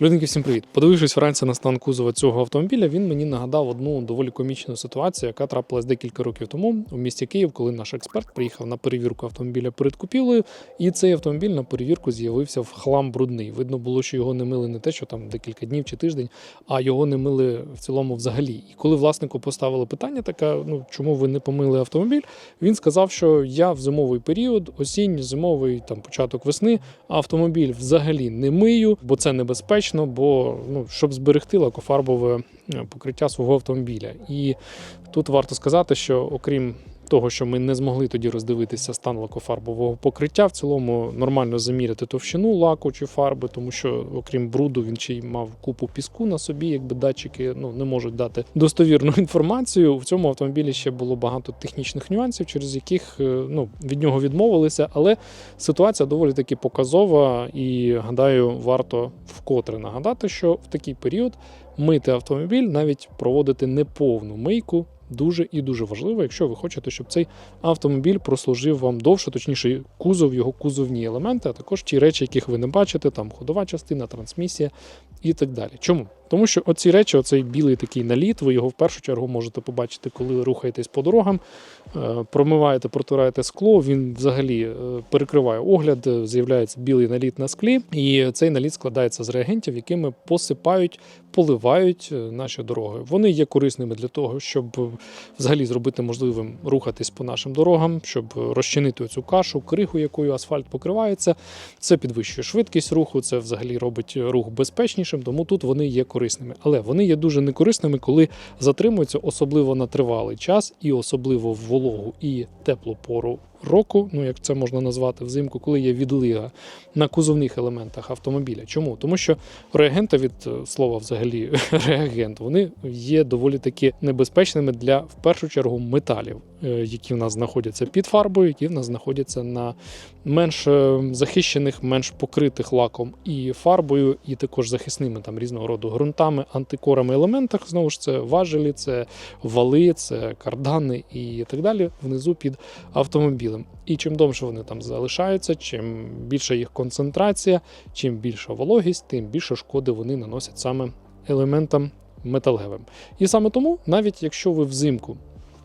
Людинки, всім привіт. Подивившись вранці на стан кузова цього автомобіля, він мені нагадав одну доволі комічну ситуацію, яка трапилась декілька років тому у місті Київ, коли наш експерт приїхав на перевірку автомобіля перед купівлею, і цей автомобіль на перевірку з'явився в хлам брудний. Видно було, що його не мили не те, що там декілька днів чи тиждень, а його не мили в цілому взагалі. І коли власнику поставили питання, таке, ну чому ви не помили автомобіль? Він сказав, що я в зимовий період, осінь, зимовий, там початок весни, автомобіль взагалі не мию, бо це небезпечно, бо ну щоб зберегти лакофарбове е, покриття свого автомобіля. І тут варто сказати, що окрім того, що ми не змогли тоді роздивитися стан лакофарбового покриття, в цілому нормально заміряти товщину лаку чи фарби, тому що, окрім бруду, він ще й мав купу піску на собі, якби датчики ну не можуть дати достовірну інформацію. В цьому автомобілі ще було багато технічних нюансів, через яких е, ну від нього відмовилися, але ситуація доволі таки показова, і гадаю, варто вкотре нагадати, що в такий період мити автомобіль, навіть проводити неповну мийку. Дуже і дуже важливо, якщо ви хочете, щоб цей автомобіль прослужив вам довше, точніше, кузов, його кузовні елементи, а також ті речі, яких ви не бачите, там ходова частина, трансмісія і так далі. Чому? Тому що оці речі, оцей білий такий наліт, ви його в першу чергу можете побачити, коли рухаєтесь по дорогам, е, промиваєте, протираєте скло. Він взагалі е, перекриває огляд, е, з'являється білий наліт на склі, і цей наліт складається з реагентів, якими посипають, поливають наші дороги. Вони є корисними для того, щоб взагалі зробити можливим рухатись по нашим дорогам, щоб розчинити цю кашу, криху, якою асфальт покривається. Це підвищує швидкість руху, це взагалі робить рух безпечнішим, тому тут вони є корисними. Але вони є дуже некорисними, коли затримуються, особливо на тривалий час, і особливо в вологу і теплу пору року, ну як це можна назвати взимку, коли є відлига на кузовних елементах автомобіля. Чому? Тому що реагенти від е, слова взагалі реагент, вони є доволі таки небезпечними для в першу чергу металів, е, які в нас знаходяться під фарбою, які в нас знаходяться на менш е, захищених, менш покритих лаком і фарбою, і також захисними там різного роду ґрунтами, антикорами елементах. Знову ж це важелі, це вали, це кардани і так далі внизу під автомобілем. І чим довше вони там залишаються, чим більша їх концентрація, чим більша вологість, тим більше шкоди вони наносять саме елементам металевим. І саме тому, навіть якщо ви взимку,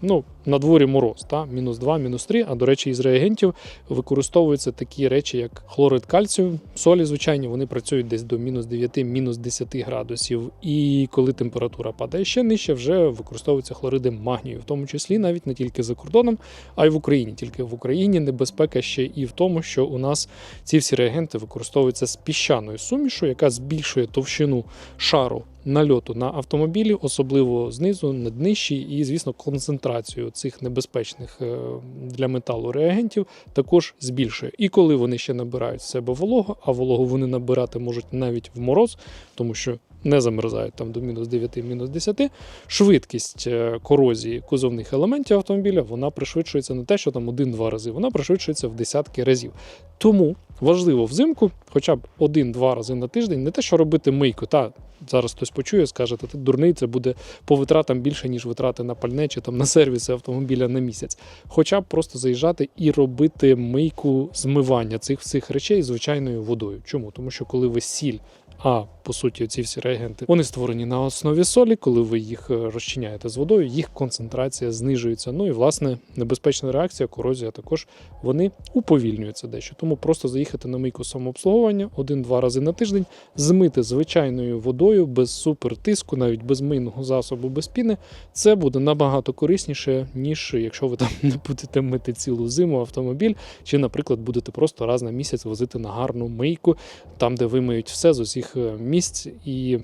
ну на дворі мороз, та мінус 2, мінус 3, а до речі, із реагентів використовуються такі речі, як хлорид кальцію, солі, звичайні, вони працюють десь до мінус 9, мінус 10 градусів. І коли температура падає ще нижче, вже використовуються хлориди магнію, в тому числі навіть не тільки за кордоном, а й в Україні. Тільки в Україні небезпека ще і в тому, що у нас ці всі реагенти використовуються з піщаною сумішу, яка збільшує товщину шару нальоту на автомобілі, особливо знизу, на днищі, і, звісно, концентрацію цих небезпечних е, для металу реагентів також збільшує. І коли вони ще набирають в себе вологу, а вологу вони набирати можуть навіть в мороз, тому що не замерзають там до мінус 9, мінус 10, швидкість е, корозії кузовних елементів автомобіля вона пришвидшується не те, що там один-два рази, вона пришвидшується в десятки разів. Тому важливо взимку, хоча б один-два рази на тиждень, не те, що робити мийку. Та зараз хтось почує, скаже, та ти дурний, це буде по витратам більше, ніж витрати на пальне чи там на сервіси автомобіля на місяць. Хоча б просто заїжджати і робити мийку змивання цих всіх речей звичайною водою. Чому? Тому що коли ви сіль. А по суті, ці всі реагенти вони створені на основі солі. Коли ви їх е, розчиняєте з водою, їх концентрація знижується. Ну і власне небезпечна реакція, корозія також вони уповільнюються дещо. Тому просто заїхати на мийку самообслуговування один-два рази на тиждень, змити звичайною водою без супертиску, навіть без мийного засобу, без піни. Це буде набагато корисніше, ніж якщо ви там не будете мити цілу зиму автомобіль, чи, наприклад, будете просто раз на місяць возити на гарну мийку, там, де вимиють все з усіх місць і.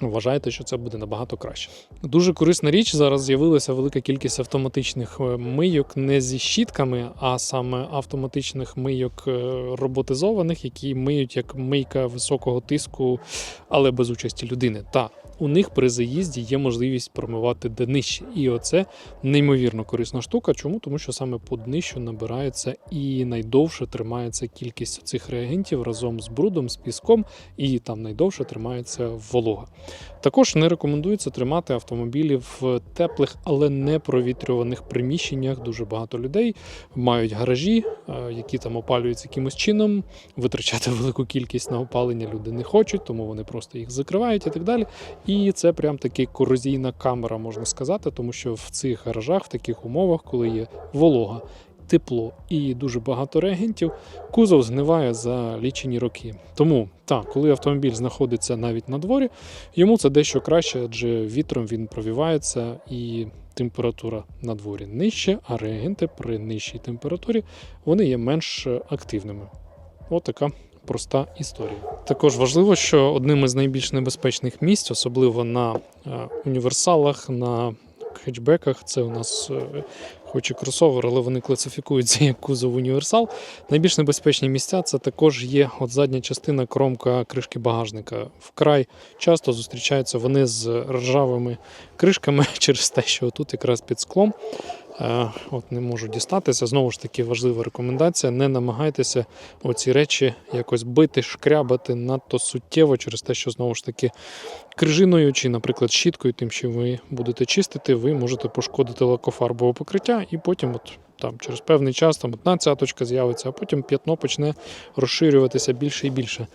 Вважаєте, що це буде набагато краще. Дуже корисна річ. Зараз з'явилася велика кількість автоматичних е, мийок не зі щітками, а саме автоматичних мийок е, роботизованих, які миють як мийка високого тиску, але без участі людини. Та у них при заїзді є можливість промивати днище. І оце неймовірно корисна штука. Чому? Тому що саме по днищу набирається і найдовше тримається кількість цих реагентів разом з брудом, з піском, і там найдовше тримається волога. Також не рекомендується тримати автомобілі в теплих, але не провітрюваних приміщеннях. Дуже багато людей мають гаражі, е, які там опалюються якимось чином. Витрачати велику кількість на опалення люди не хочуть, тому вони просто їх закривають і так далі. І це прям таки корозійна камера, можна сказати, тому що в цих гаражах, в таких умовах, коли є волога. Тепло і дуже багато реагентів, кузов згниває за лічені роки. Тому так, коли автомобіль знаходиться навіть на дворі, йому це дещо краще, адже вітром він провівається і температура на дворі нижче, а реагенти при нижчій температурі вони є менш активними. От така проста історія. Також важливо, що одним із найбільш небезпечних місць, особливо на е, універсалах, на хетчбеках, це у нас. е, Хоч і кросовер, але вони класифікуються як кузов універсал. Найбільш небезпечні місця це також є от задня частина кромка кришки багажника. Вкрай часто зустрічаються вони з ржавими кришками через те, що тут якраз під склом от не можу дістатися. Знову ж таки, важлива рекомендація: не намагайтеся оці речі якось бити, шкрябати надто суттєво через те, що знову ж таки крижиною чи, наприклад, щіткою, тим, що ви будете чистити, ви можете пошкодити лакофарбове покриття, і потім, от там через певний час, там одна цяточка з'явиться, а потім п'ятно почне розширюватися більше і більше.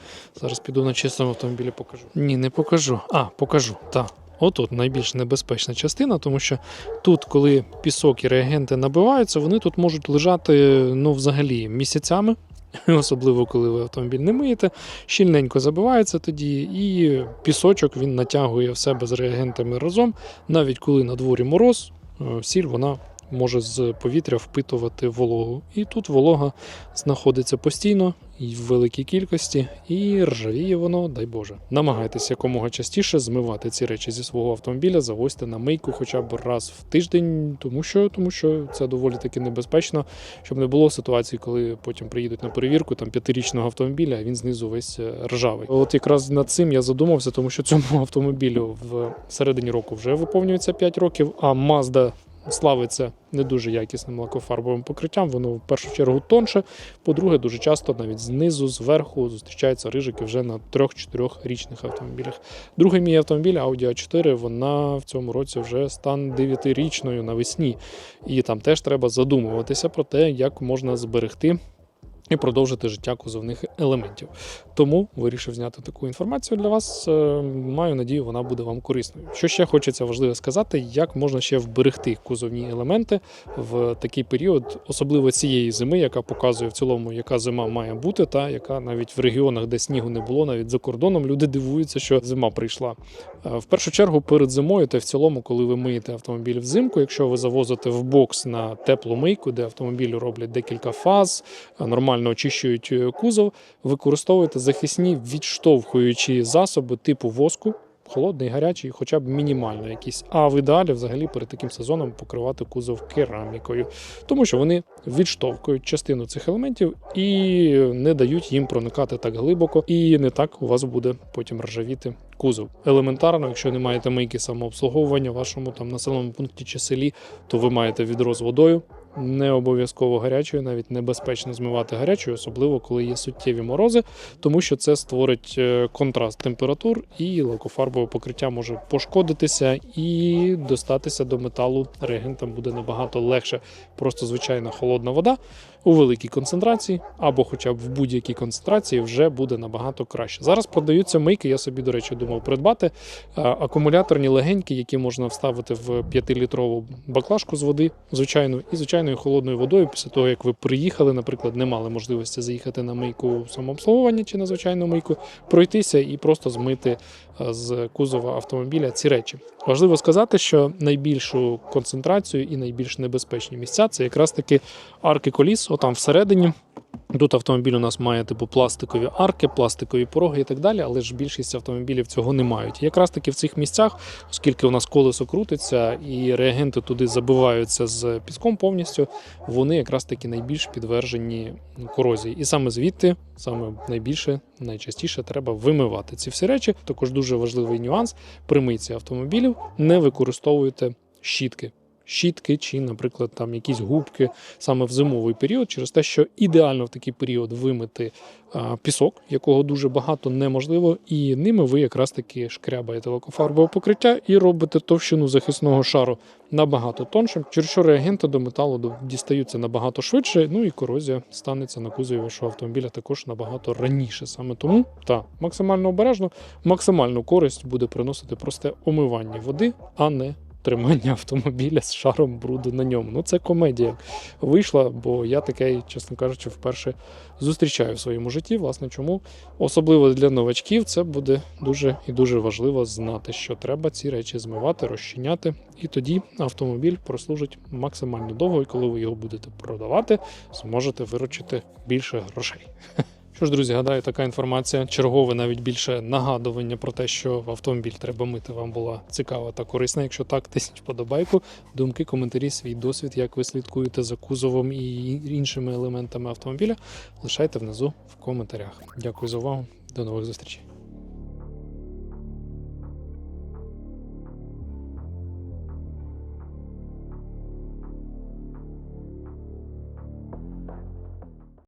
Зараз піду на чистому автомобілі, покажу. Ні, не покажу. А, покажу. Так. Отут найбільш небезпечна частина, тому що тут, коли пісок і реагенти набиваються, вони тут можуть лежати ну, взагалі місяцями, особливо коли ви автомобіль не миєте, щільненько забивається тоді, і пісочок він натягує в себе з реагентами разом. Навіть коли на дворі мороз, е, сіль вона може з повітря впитувати вологу. І тут волога знаходиться постійно і в великій кількості, і ржавіє воно, дай Боже. Намагайтеся якомога частіше змивати ці речі зі свого автомобіля, завозьте на мийку хоча б раз в тиждень, тому що, тому що це доволі таки небезпечно, щоб не було ситуації, коли потім приїдуть на перевірку там п'ятирічного автомобіля, а він знизу весь е, ржавий. От якраз над цим я задумався, тому що цьому автомобілю в середині року вже виповнюється 5 років, а Mazda славиться не дуже якісним лакофарбовим покриттям. Воно в першу чергу тонше. По-друге, дуже часто навіть знизу, зверху зустрічаються рижики вже на 3-4 річних автомобілях. Другий мій автомобіль Audi A4, вона в цьому році вже стан 9-річною навесні. І там теж треба задумуватися про те, як можна зберегти. І продовжити життя кузовних елементів. Тому вирішив зняти таку інформацію для вас. Е, Маю надію, вона буде вам корисною. Що ще хочеться важливо сказати, як можна ще вберегти кузовні елементи в такий період, особливо цієї зими, яка показує в цілому, яка зима має бути, та яка навіть в регіонах, де снігу не було, навіть за кордоном, люди дивуються, що зима прийшла. Е, В першу чергу перед зимою, та в цілому, коли ви миєте автомобіль взимку, якщо ви завозите в бокс на теплу мийку, де автомобілю роблять декілька фаз, е, нормально очищують е, кузов, використовуйте захисні відштовхуючі засоби типу воску. Холодний, гарячий, хоча б мінімально якісь. А в ідеалі взагалі перед таким сезоном покривати кузов керамікою, тому що вони відштовхують частину цих елементів і не дають їм проникати так глибоко, і не так у вас буде потім ржавіти кузов. Елементарно, якщо не маєте мийки самообслуговування в вашому там населеному пункті чи селі, то ви маєте відро з водою. Не обов'язково гарячою, навіть небезпечно змивати гарячою, особливо коли є суттєві морози, тому що це створить е, контраст температур, і лакофарбове покриття може пошкодитися і достатися до металу реагентам буде набагато легше. Просто звичайна холодна вода у великій концентрації, або хоча б в будь-якій концентрації вже буде набагато краще. Зараз продаються мийки. Я собі, до речі, думав придбати е, акумуляторні легенькі, які можна вставити в 5-літрову баклажку з води, звичайно, і звичайною холодною водою. Після того, як ви приїхали, наприклад, не мали можливості заїхати на мийку самообслуговування чи на звичайну мийку, пройтися і просто змити е, з кузова автомобіля ці речі. Важливо сказати, що найбільшу концентрацію і найбільш небезпечні місця це якраз таки арки коліс, отам всередині. Тут автомобіль у нас має типу пластикові арки, пластикові пороги і так далі, але ж більшість автомобілів цього не мають. Якраз таки в цих місцях, оскільки у нас колесо крутиться і реагенти туди забиваються з піском повністю, вони якраз таки найбільш підвержені корозії. І саме звідти, саме найбільше, найчастіше треба вимивати ці всі речі. Також дуже важливий нюанс при митці автомобілів не використовуйте щітки. Щітки чи, наприклад, там якісь губки саме в зимовий період, через те, що ідеально в такий період вимити пісок, якого дуже багато неможливо, і ними ви якраз таки шкрябаєте лакофарбове покриття і робите товщину захисного шару набагато тоншим, через що реагенти до металу дістаються набагато швидше. Ну і корозія станеться на кузові вашого автомобіля також набагато раніше. Саме тому та максимально обережно, максимальну користь буде приносити просте омивання води, а не тримання автомобіля з шаром бруду на ньому. Ну це комедія вийшла, бо я таке, чесно кажучи, вперше зустрічаю в своєму житті. Власне, чому особливо для новачків це буде дуже і дуже важливо знати, що треба ці речі змивати, розчиняти, і тоді автомобіль прослужить максимально довго, і коли ви його будете продавати, зможете виручити більше грошей. Що ж, друзі, гадаю, така інформація, чергове навіть більше нагадування про те, що автомобіль треба мити, вам була цікава та корисна. Якщо так, тисніть вподобайку, думки, коментарі, свій досвід, як ви слідкуєте за кузовом і іншими елементами автомобіля, лишайте внизу в коментарях. Дякую за увагу. До нових зустрічей.